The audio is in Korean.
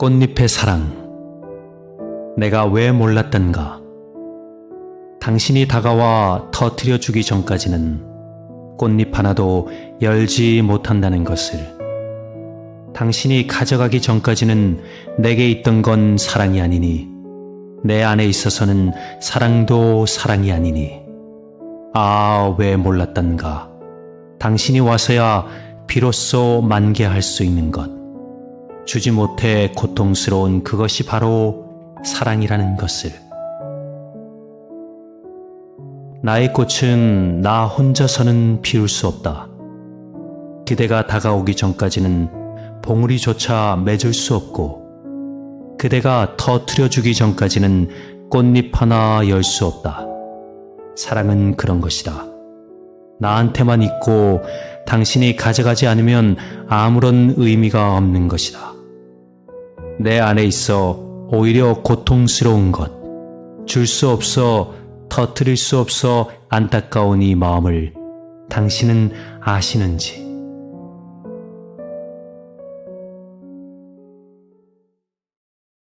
꽃잎의 사랑. 내가 왜 몰랐던가. 당신이 다가와 터뜨려 주기 전까지는 꽃잎 하나도 열지 못한다는 것을. 당신이 가져가기 전까지는 내게 있던 건 사랑이 아니니, 내 안에 있어서는 사랑도 사랑이 아니니. 아, 왜 몰랐던가. 당신이 와서야 비로소 만개할 수 있는 것. 주지 못해 고통스러운 그것이 바로 사랑이라는 것을. 나의 꽃은 나 혼자서는 피울 수 없다. 그대가 다가오기 전까지는 봉우리조차 맺을 수 없고, 그대가 터트려 주기 전까지는 꽃잎 하나 열 수 없다. 사랑은 그런 것이다. 나한테만 있고 당신이 가져가지 않으면 아무런 의미가 없는 것이다. 내 안에 있어 오히려 고통스러운 것, 줄 수 없어 터뜨릴 수 없어 안타까운 이 마음을 당신은 아시는지.